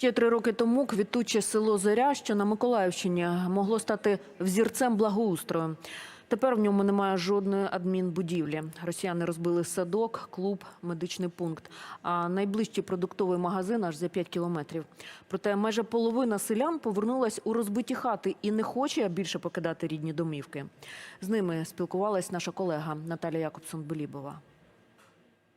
Ще три роки тому квітуче село Зоря, що на Миколаївщині, могло стати взірцем благоустрою. Тепер в ньому немає жодної адмінбудівлі. Росіяни розбили садок, клуб, медичний пункт. А найближчий продуктовий магазин аж за 5 кілометрів. Проте майже половина селян повернулась у розбиті хати і не хоче більше покидати рідні домівки. З ними спілкувалась наша колега Наталія Якобсон-Белібова.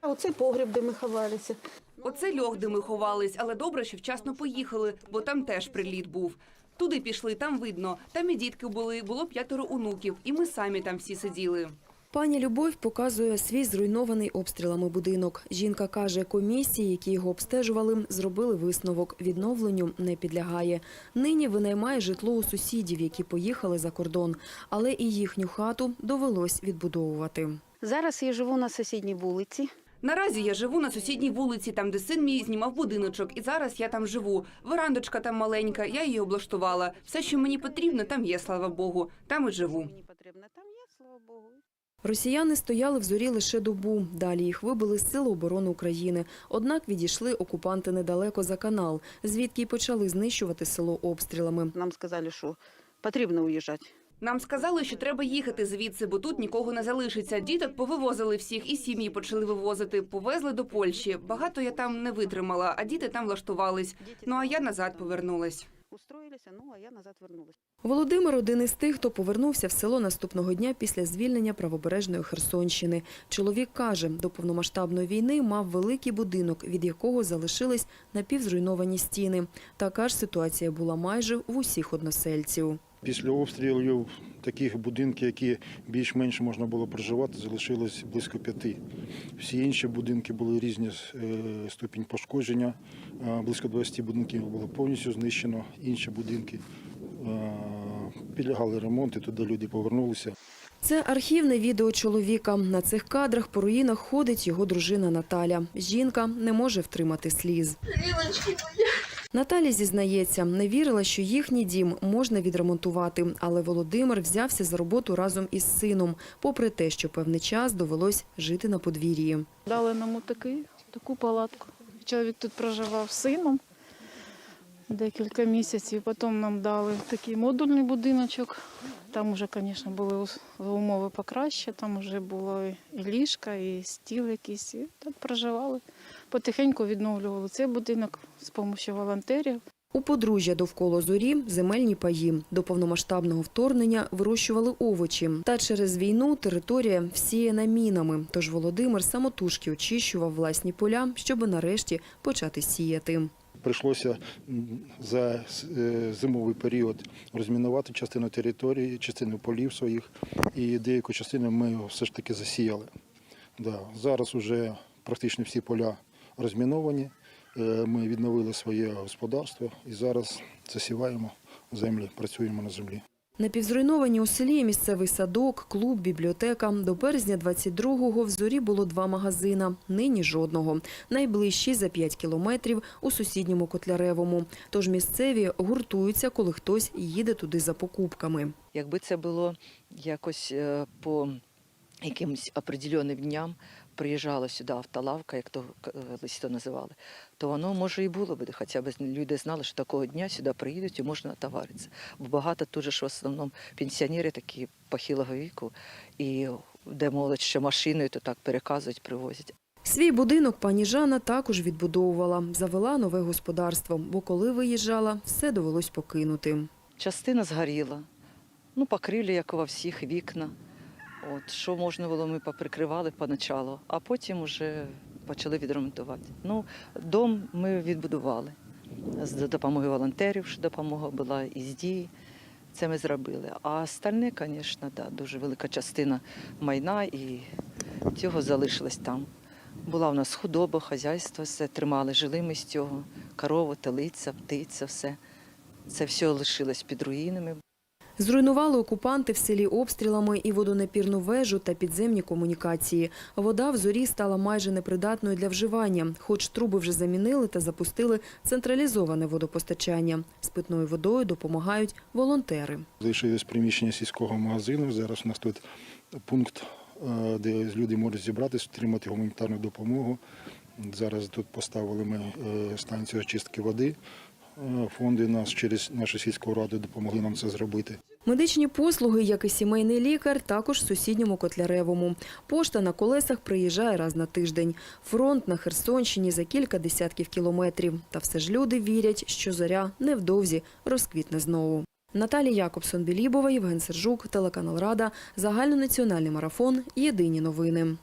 А Оце погріб, де ми ховалися. Оце льох, де ми ховались, але добре, що вчасно поїхали, бо там теж приліт був. Туди пішли, там видно. Там і дітки були, було п'ятеро онуків, і ми самі там всі сиділи. Пані Любов показує свій зруйнований обстрілами будинок. Жінка каже, комісії, які його обстежували, зробили висновок. Відновленню не підлягає. Нині винаймає житло у сусідів, які поїхали за кордон. Але і їхню хату довелось відбудовувати. Зараз я живу на сусідній вулиці. Наразі я живу на сусідній вулиці, там, де син мій знімав будиночок, і зараз я там живу. Верандочка там маленька, я її облаштувала. Все, що мені потрібно, там є, слава Богу. Там і живу. Росіяни стояли в зорі лише добу. Далі їх вибили з Сил оборони України. Однак відійшли окупанти недалеко за канал, звідки й почали знищувати село обстрілами. Нам сказали, що потрібно уїжджати. Нам сказали, що треба їхати звідси, бо тут нікого не залишиться. Діток повивозили всіх, і сім'ї почали вивозити. Повезли до Польщі. Багато я там не витримала, а діти там влаштувались. Ну а я назад повернулась. Устроїлися, ну а я назад вернулася. Володимир один із тих, хто повернувся в село наступного дня після звільнення правобережної Херсонщини. Чоловік каже, до повномасштабної війни мав великий будинок, від якого залишились напівзруйновані стіни. Така ж ситуація була майже в усіх односельців. Після обстрілів таких будинків, які більш-менш можна було проживати, залишилось близько п'яти. Всі інші будинки були різні е, ступінь пошкодження. Е, Близько 20 будинків було повністю знищено. Інші будинки е, підлягали ремонту, туди люди повернулися. Це архівне відео чоловіка. На цих кадрах по руїнах ходить його дружина Наталя. Жінка не може втримати сліз. Наталя зізнається, не вірила, що їхній дім можна відремонтувати, але Володимир взявся за роботу разом із сином, попри те, що певний час довелось жити на подвір'ї. Дали нам такий, таку палатку. Чоловік тут проживав з сином декілька місяців. Потім нам дали такий модульний будиночок. Там вже, звісно, були умови покраще. Там вже було і ліжка, і стіл якийсь. І так проживали. Потихеньку відновлювали цей будинок з допомогою волонтерів. У подружжя довкола зорі земельні паї. До повномасштабного вторгнення вирощували овочі. Та через війну територія всіяна мінами. Тож Володимир самотужки очищував власні поля, щоб нарешті почати сіяти. Прийшлося за е, зимовий період розмінувати частину території, частину полів своїх, і деяку частину ми все ж таки засіяли. Да. Зараз вже практично всі поля розміновані. Е, Ми відновили своє господарство і зараз засіваємо землі, працюємо на землі. Напівзруйновані у селі місцевий садок, клуб, бібліотека. До березня 22-го в зорі було два магазина, нині жодного. Найближчий за 5 кілометрів у сусідньому Котляревому. Тож місцеві гуртуються, коли хтось їде туди за покупками. Якби це було якось е, по якимось определенним дням, приїжджала сюди автолавка, як то колись то називали, то воно може і було б, хоча б люди знали, що такого дня сюди приїдуть і можна товаритися. Бо багато тут же ж в основному пенсіонери такі похилого віку, і де молодь ще машиною, то так переказують, привозять. Свій будинок пані Жанна також відбудовувала, завела нове господарство, бо коли виїжджала, все довелось покинути. Частина згоріла, ну, покрилі, як во всіх, вікна. От, що можна було, ми поприкривали поначалу, а потім вже почали відремонтувати. Ну, дом ми відбудували з допомогою волонтерів, що допомога була із дії. Це ми зробили. А остальне, звісно, да, дуже велика частина майна і цього залишилось там. Була у нас худоба, хазяйство, все тримали, жили ми з цього. Корова, телиця, птиця, все. Це все лишилось під руїнами. Зруйнували окупанти в селі обстрілами і водонапірну вежу та підземні комунікації. Вода в зорі стала майже непридатною для вживання, хоч труби вже замінили та запустили централізоване водопостачання. З питною водою допомагають волонтери. Залишилось приміщення сільського магазину. Зараз у нас тут пункт, е, де люди можуть зібратися, отримати гуманітарну допомогу. Зараз тут поставили ми е, станцію очистки води. Е, фонди нас через нашу сільську раду допомогли нам це зробити. Медичні послуги, як і сімейний лікар, також в сусідньому Котляревому. Пошта на колесах приїжджає раз на тиждень. Фронт на Херсонщині за кілька десятків кілометрів. Та все ж люди вірять, що зоря невдовзі розквітне знову. Наталія Якобсон-Білібова, Євген Сержук, телеканал Рада, загальнонаціональний марафон. Єдині новини.